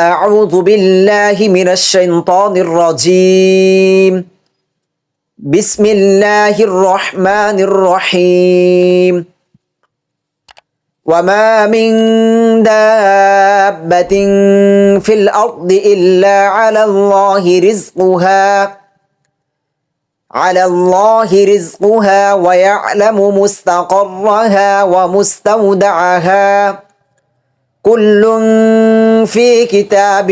أعوذ بالله من الشيطان الرجيم. بسم الله الرحمن الرحيم. وما من دابة في الأرض إلا على الله رزقها على الله رزقها ويعلم مستقرها ومستودعها. كل في كتاب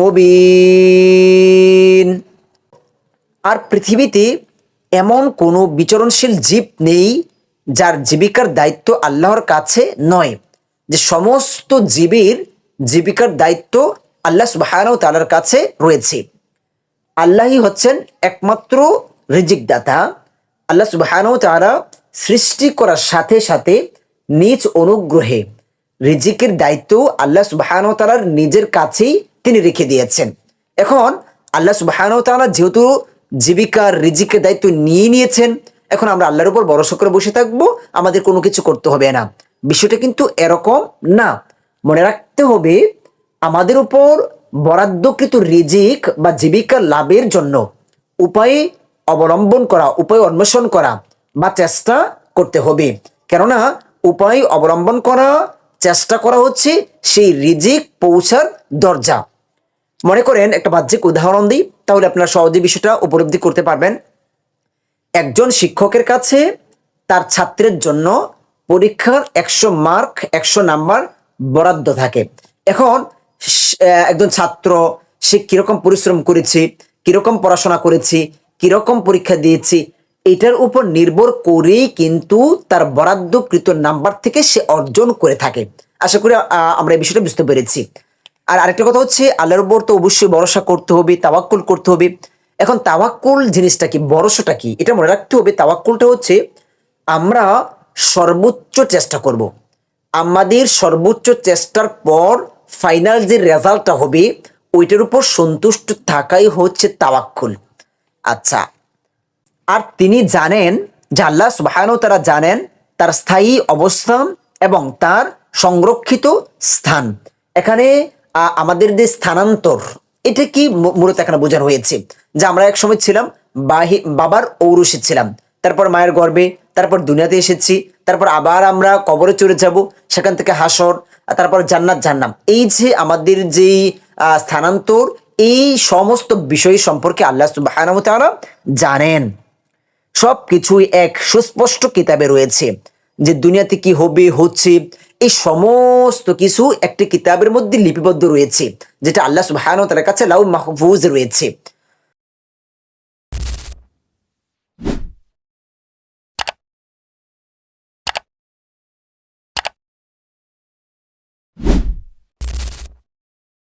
مبين আর পৃথিবীতে এমন কোনো বিচরণশীল জীব নেই যার জীবিকার দায়িত্ব আল্লাহর কাছে নয়, যে সমস্ত জীবের জীবিকার দায়িত্ব আল্লাহ সুবাহান তালার কাছে রয়েছে। আল্লাহই হচ্ছেন একমাত্র রিজিকদাতা। আল্লাহ সুবাহান তারা সৃষ্টি করার সাথে সাথে নিজ অনুগ্রহে রিজিকের দায়িত্ব আল্লাহ সুবাহানাও তালার নিজের কাছেই তিনি রেখে দিয়েছেন। এখন আল্লাহ সুবাহানাও তালা যেহেতু জীবিকার রিজিকের দায়িত্ব নিয়ে নিয়েছেন, এখন আমরা আল্লাহর উপর ভরসা করে বসে থাকব, আমাদের কোনো কিছু করতে হবে না। বিষয়টা কিন্তু এরকম না। মনে রাখতে হবে, আমাদের উপর বরাদ্দকৃত রিজিক বা জীবিকা লাভের জন্য উপায় অবলম্বন করা, উপায় অন্বেষণ করা বা চেষ্টা করতে হবে। কেননা, উপায় অবলম্বন করা চেষ্টা করা হচ্ছে সেই রিজিক পৌঁছার দরজা। মনে করেন, একটা বাহ্যিক উদাহরণ দিই, তাহলে আপনারা সহজে বিষয়টা উপলব্ধি করতে পারবেন। একজন শিক্ষকের কাছে তার ছাত্রের জন্য পরীক্ষার একশো মার্ক, একশো নাম্বার বরাদ্দ থাকে। এখন একজন ছাত্র, সে কীরকম পরিশ্রম করেছে, কীরকম পড়াশোনা করেছে, কীরকম পরীক্ষা দিয়েছে এটার উপর নির্ভর করেই কিন্তু তার বরাদ্দকৃত নাম্বার থেকে সে অর্জন করে থাকে। আশা করি আমরা এই বিষয়টা বুঝতে পেরেছি। আর আরেকটা কথা হচ্ছে, আল্লাহর উপর তো অবশ্যই ভরসা করতে হবে, তাওয়াক্কুল করতে হবে। এখন তাওয়াক্কুল জিনিসটা কি, ভরসাটা কি, এটা মনে রাখতে হবে, তাওয়াক্কুলটা হচ্ছে, আমরা সর্বোচ্চ চেষ্টা করব। আমাদের সর্বোচ্চ চেষ্টার পর ফাইনাল যে রেজাল্টটা হবে, ওইটার উপর সন্তুষ্ট থাকাই হচ্ছে তাওয়াক্কুল। আচ্ছা আর তিনি জানেন যে আল্লাহ সুবাহানও তারা জানেন তার স্থায়ী অবস্থান এবং তার সংরক্ষিত স্থান। এখানে আমাদের যে স্থানান্তর, এটা কি মূলত এখানে বোঝানো হয়েছে? যে আমরা এক সময় ছিলাম, বাহি, বাবার ঔরসে ছিলাম। তারপর মায়ের গর্ভে, তারপর দুনিয়াতে এসেছি, তারপর আবার আমরা কবরে চলে যাব, সেখান থেকে হাসর তারপর জান্নাত জান্নাম এই যে আমাদের যেই স্থানান্তর, এই সমস্ত বিষয় সম্পর্কে আল্লাহ তাআলা জানেন। সব কিছুই এক সুস্পষ্ট কিতাবে রয়েছে যে দুনিয়াতে কি হবে, হচ্ছে, এই সমস্ত কিছু একটি কিতাবের মধ্যে লিপিবদ্ধ রয়েছে, যেটা আল্লাহ সুহায়ন তার কাছে লাউ মাহফুজ রয়েছে।